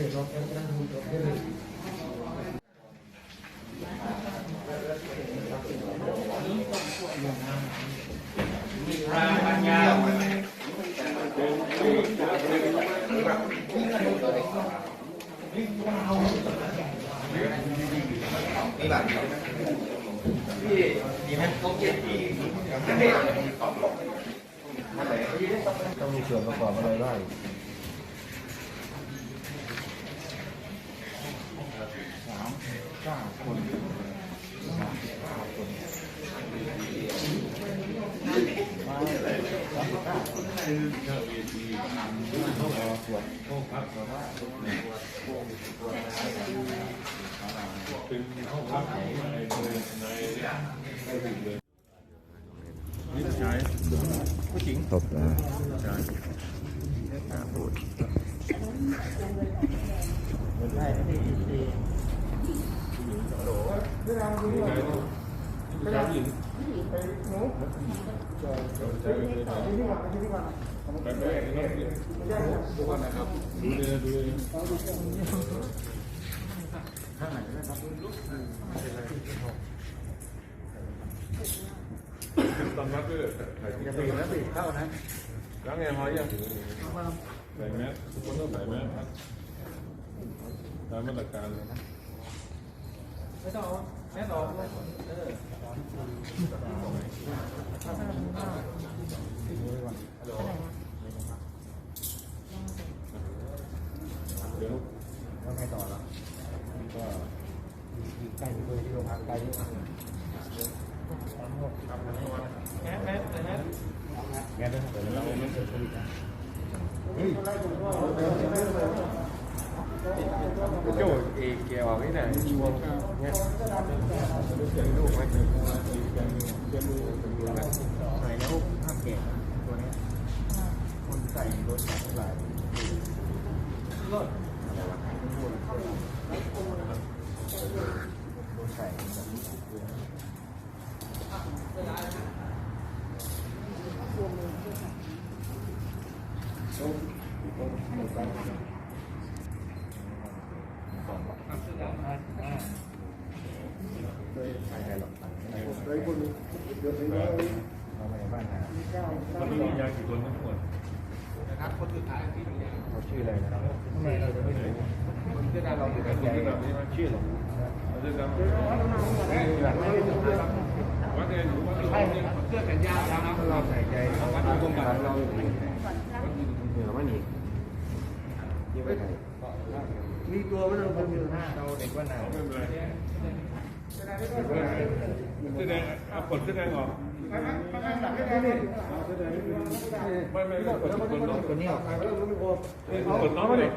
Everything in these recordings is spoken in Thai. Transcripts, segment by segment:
ต้องมีส่วนประกอบอะไรบ้าง พี่มีไหมต้องเกียรติ ต้องมีส่วนประกอบอะไรบ้าง ครบนะพูด ตอนนัดด้วยอย่าไปแล้วสิเข้านะล้างแอร์พอยังใส่แมสทุกคนต้องใส่แมสตามมาตรการเลยนะ เดี๋ยวแล้วไงต่อแล้วก็ใกล้ไปเลยที่โรงพยาบาลไกลนี่แง่แง่แง่แง่ด้วยเดี๋ยวเราไม่เกิดโควิดนะเฮ้ย โจ้เอเกียวไม่ได้ชีวงเนี่ยเสียงลูกไหมเสียงลูกเสียงลูกเสียงลูกใส่แล้วภาพเก่งตัวนี้คนใส่รถใส่รถอะไรวะรถใส่แบบนี้ใช่ใช่หรอก เราไปบ้านนามันมียากี่ตัวทั้งหมดเขาชื่ออะไรนะครับทำไมเราจะไม่รู้คนที่เราอยู่กันใหญ่ชื่อหรอเราจะจำวัดเองหรือว่าเราเนี่ยเสื้อแขนยาวนะเราใส่ใจวัดตรงกันเราอยู่เหนือมันอีกเยอะไปไหนมีตัวมันเราเป็นห้าเราเด็กว่าหนาวไม่เป็นไร แสดงเอาผลแสดงออกไม่ไม่ไม่ผลผลน้องคนนี้ออกผลน้องมาเลย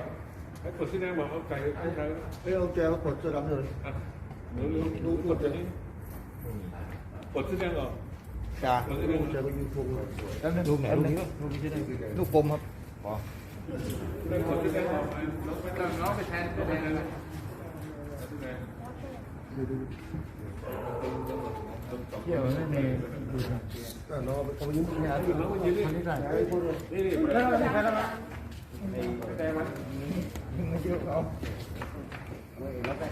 ให้ผลแสดงบอกเอาไก่เอาไก่เอ้ยเอาแกมากดเสื้อดำเลยอะหนูดูผลตัวนี้ผลแสดงออกจ้าแกไปยืนพงเลยแล้วลูกไหนลูกนี้ลูกนี้ได้ลูกกลมครับอ๋อผลแสดงออกน้องไปแทนไปแทน เลยเที่ยวนั่นเองก็น้องเขาไปยืนที่งานน้องมันยืนนี่คนนี้ได้นี่นี่แล้วแล้วแล้วแล้วแต่มันไม่เยอะเอาแล้วแต่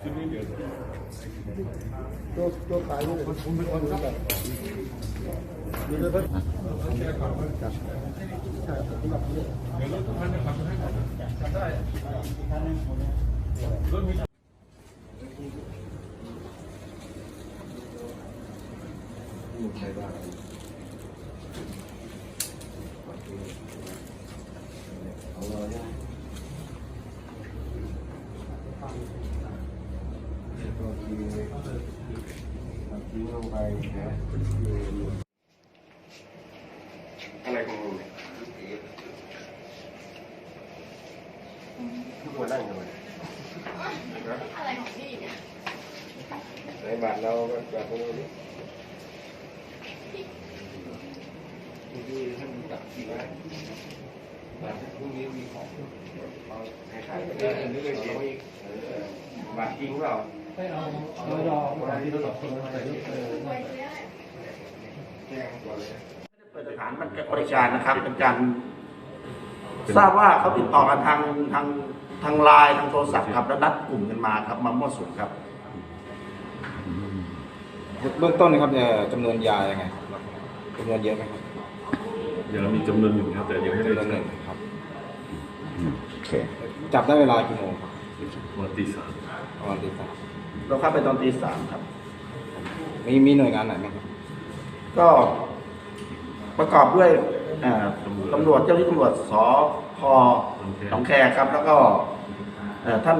ชุดนี้เดี๋ยวตัวตัวขายนี่ผมเป็นคนแบบมีเลยครับ ใช่ผมแบบนี้ เดี๋ยวรถทุกคันจะขับให้ก่อนได้รถมี ใครบ้างเอาเราเนี่ยตัวคิวคิวลงไปนะ อะไรของมึงทุกวันนั่งกันเลย อะไรของพี่เนี่ย ในบ้านเราแบบนี้ที่ท่านจับที่ไว้บ้านพรุ่งนี้มีของเราให้ขายเออนี่เลยเสียอีกบาทจริงเปล่าเรารอเวลาที่เราสองคนมาแต่ยกเออแจ้งก่อนเลยเปิดสถานบริการนะครับเป็นการทราบว่าเขาติดต่อกันทางทางทางไลน์ทางโทรศัพท์ครับแล้วนัดกลุ่มกันมาครับมามั่วสุมครับ เบื้องต้นนะครับเอ่อจำนวนยายังไงจำนวนเยอะไหมครับยังมีจำนวนหนึ่งครับแต่ยังไม่ได้จำนวนหใช้นึ่งครับ โอเค จับได้เวลากี่โมงครับวันที่สามประมาณตีสามเราเข้าไปตอนตีสามครับ มีมีหน่วยงานไหนไหมครับก็ประกอบด้วยเอ่อตำรวจเจ้าหน้าที่ตำรวจสพหนองแคครับ แล้วก็เอ่อท่าน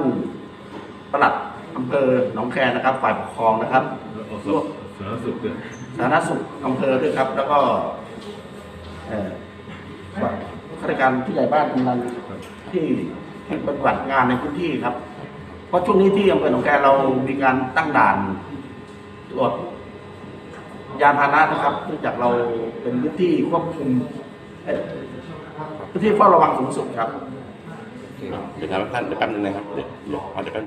ปลัด อำเภอหนองแคนะครับ ฝ่ายปกครองนะครับแล้วอสสาธารณสุขด้วยสาธารณสุขอำเภอด้วยครับ แล้วก็เอ่อข้าราชการผู้ใหญ่บ้านกำนันที่ที่ปฏิบัติงานในพื้นที่ครับ เพราะช่วงนี้ที่อำเภอหนองแคเรามีการตั้งด่านตรวจยานพาหนะนะครับเนื่องจากเราเป็นพื้นที่ควบคุมเอ่อพื้นที่เฝ้าระวังสูงสุดครับ เดี๋ยวนะท่านเดี๋ยวแป๊บนึงนะครับเดี๋ยวเดี๋ยวเอาเดี๋ยวแป๊บ